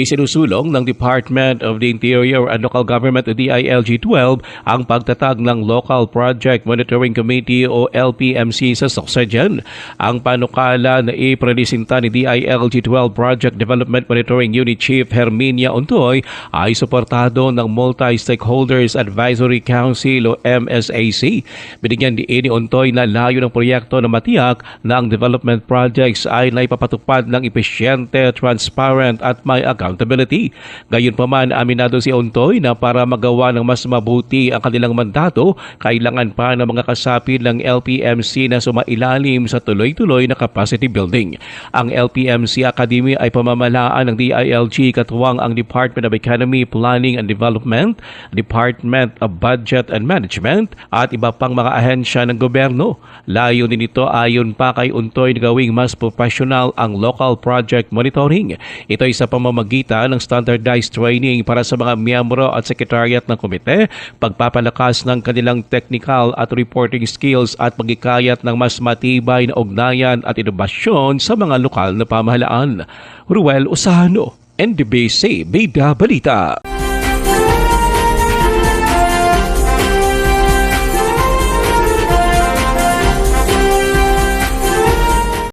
Isinusulong ng Department of the Interior and Local Government o DILG-12 ang pagtatag ng Local Project Monitoring Committee o LPMC sa Soxagen. Ang panukala na iprelisinta ni DILG-12 Project Development Monitoring Unit Chief Herminia Untoy ay suportado ng Multi-Stakeholders Advisory Council o MSAC. Binigyan ni Eni Untoy na layo ng proyekto na matiyak na ang development projects ay naipapatupad ng epesyente, transparent at may accountability. Gayunpaman, aminado si Untoy na para magawa ng mas mabuti ang kanilang mandato, kailangan pa ng mga kasapin ng LPMC na sumailalim sa tuloy-tuloy na capacity building. Ang LPMC Academy ay pamamalaan ng DILG katuwang ang Department of Economy, Planning and Development, Department of Budget and Management at iba pang mga ahensya ng gobyerno. Layo din ito ayon pa kay Untoy na gawing mas professional ang local project monitoring. Ito ay sa pamamagitan ng standardized training para sa mga miyembro at sekretariat ng komite, pagpapalakas ng kanilang technical at reporting skills at pagkikayat ng mas matibay na ugnayan at inobasyon sa mga lokal na pamahalaan. Ruel Usano, NDBC Bida Balita.